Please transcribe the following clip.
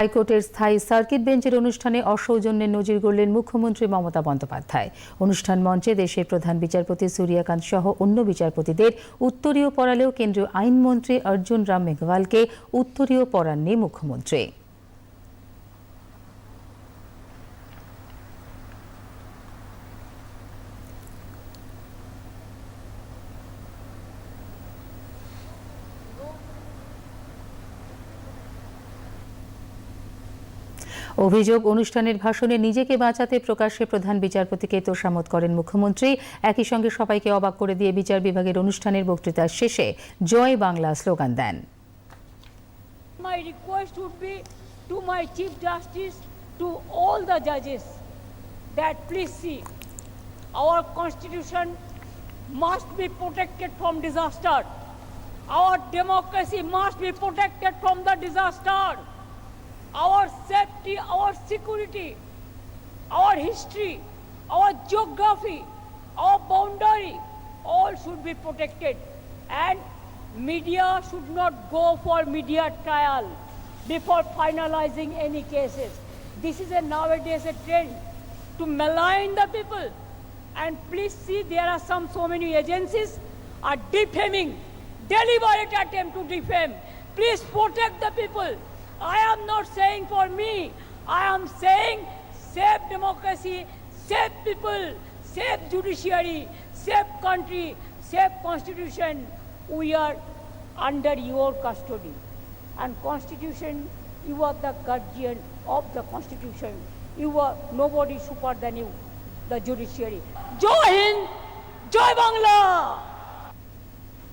হাইকোর্টের স্থায়ী সার্কিট বেঞ্চের অনুষ্ঠানে অসৌজন্যের নজির গড়লেন মুখ্যমন্ত্রী মমতা বন্দ্যোপাধ্যায়। অনুষ্ঠান মঞ্চে দেশের প্রধান বিচারপতি সূর্যকান্ত সহ অন্য বিচারপতিদের উত্তরীয় পড়ালেও কেন্দ্রীয় আইনমন্ত্রী অর্জুন রাম মেঘওয়ালকে উত্তরীয় পড়াননি মুখ্যমন্ত্রী। অভিযোগ অনুষ্ঠানের ভাষণে নিজেকে বাঁচাতে প্রকাশ্যে প্রধান বিচারপতিকে তোষামত করেন মুখ্যমন্ত্রী একই সঙ্গে সবাইকে অবাক করে দিয়ে বিচার বিভাগের অনুষ্ঠানের বক্তৃতার শেষে জয় বাংলা স্লোগান দেন Our constitution must be protected from disaster. Our democracy must be protected from the disaster. Our safety, our security, our history, our geography, our boundary, all should be protected. And media should not go for media trial before finalizing any cases. This is a nowadays a trend to malign the people. And please see, there are some so many agencies are defaming, deliberate attempt to defame. Please protect the people. I am not saying for me. I am saying save democracy, save people, save judiciary, save country, save constitution. We are under your custody. And constitution, you are the guardian of the constitution. You are nobody super than you, the judiciary. Joy Hind, Joy Bangla!